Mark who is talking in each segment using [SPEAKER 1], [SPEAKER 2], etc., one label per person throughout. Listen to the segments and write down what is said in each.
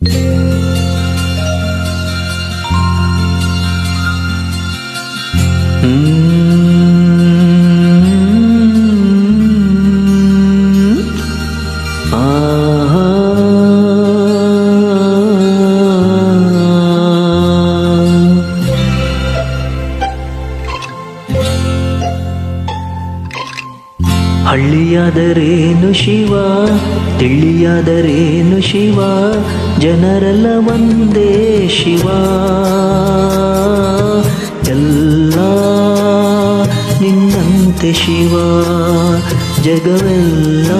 [SPEAKER 1] Música ಹಳ್ಳಿಯಾದರೇನು Shiva? ತಿಳಿಯಾದರೇನು Shiva? ಜನರೆಲ್ಲ ಒಂದೇ ಶಿವ. ಎಲ್ಲ ನಿನ್ನಂತೆ ಶಿವ. ಜಗವೆಲ್ಲ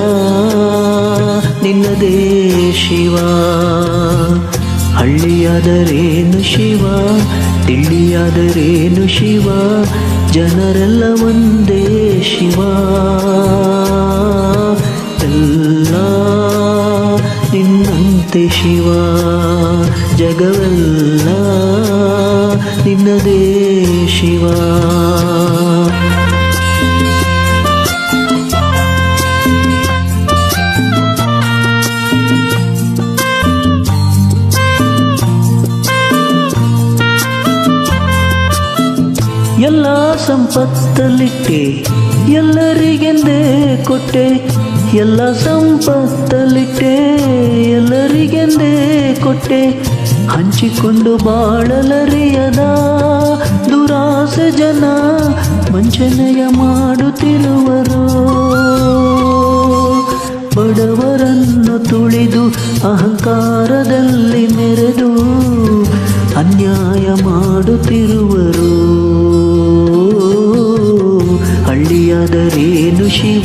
[SPEAKER 1] ನಿನ್ನದೇ ಶಿವ. ಹಳ್ಳಿಯಾದರೇನು ಶಿವ? ತಿಳಿಯಾದರೇನು ಶಿವ? ಜನರೆಲ್ಲ ಒಂದೇ ನಿನ್ನಂತೆ ಶಿವ ಜಗವೆಲ್ಲ ನಿನ್ನದೇ ಶಿವ. ಎಲ್ಲ ಸಂಪತ್ತಲ್ಲಿಟ್ಟೆ ಎಲ್ಲರಿಗೆಂದೇ ಕೊಟ್ಟೆ. ಎಲ್ಲ ಸಂಪತ್ತಲ್ಲಿಟ್ಟೆ ಎಲ್ಲರಿಗೆಂದೇ ಕೊಟ್ಟೆ. ಹಂಚಿಕೊಂಡು ಬಾಳಲರಿಯದ ದುರಾಸೆ ಜನ ವಂಚನೆಯ ಮಾಡುತ್ತಿರುವರು ಹಳ್ಳಿಯಾದರೇನು ಶಿವ?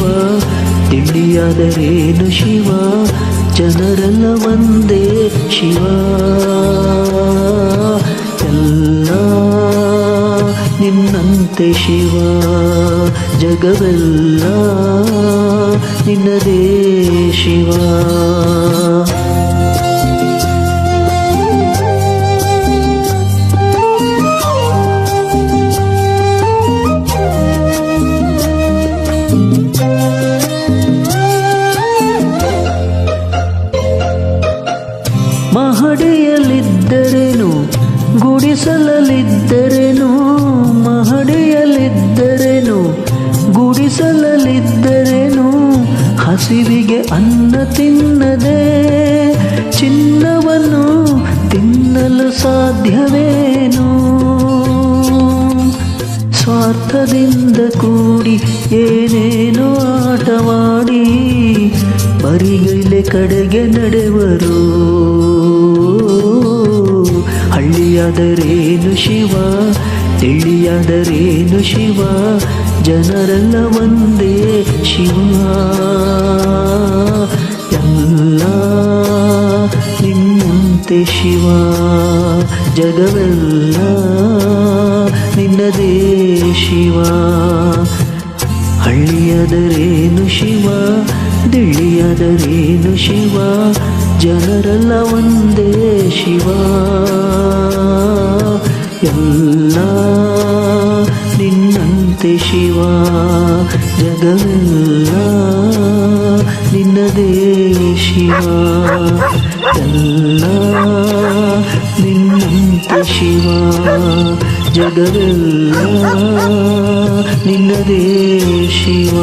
[SPEAKER 1] ತಿಂಡಿಯಾದರೇನು ಶಿವ? ಜನರೆಲ್ಲ ಒಂದೇ ಶಿವ. ಎಲ್ಲ ನಿನ್ನಂತೆ ಶಿವ. ಜಗವೆಲ್ಲ ನಿನ್ನದೇ ಶಿವ. ಗುಡಿಸಲಲ್ಲಿದ್ದರೇನು? ಮಹಡಿಯಲ್ಲಿದ್ದರೇನು? ಗುಡಿಸಲಲ್ಲಿದ್ದರೇನು? ಹಸಿವಿಗೆ ಅನ್ನ ತಿನ್ನದೆ ಚಿನ್ನವನ್ನು ತಿನ್ನಲು ಸಾಧ್ಯವೇನು? ಸ್ವಾರ್ಥದಿಂದ ಕೂಡಿ ಏನೇನು ಆಟವಾಡಿ ಬರಿಗೈಲೆ ಕಡೆಗೆ ನಡೆವರು? ಹಳ್ಳಿಯಾದರೇನು ಶಿವ? ತಿಳಿಯಾದರೇನು ಶಿವ? ಜನರೆಲ್ಲ ಒಂದೇ ಶಿವ. ಎಲ್ಲ ನಿನ್ನಂತೆ ಶಿವ. ಜಗವೆಲ್ಲ ನಿನ್ನದೇ ಶಿವ. ಹಳ್ಳಿಯಾದರೇನು ಶಿವ? ದಿಳ್ಳಿಯಾದರೇನು ಶಿವ? ಜನರೆಲ್ಲ ಒಂದೇ ಶಿವ. ಎಲ್ಲ ನಿನ್ನಂತೆ ಶಿವ ಜಗವೆಲ್ಲ ನಿನ್ನದೇ ಶಿವ. ಎಲ್ಲ ನಿನ್ನಂತೆ ಶಿವ ಜಗವೆಲ್ಲ ನಿನ್ನದೇ ಶಿವ.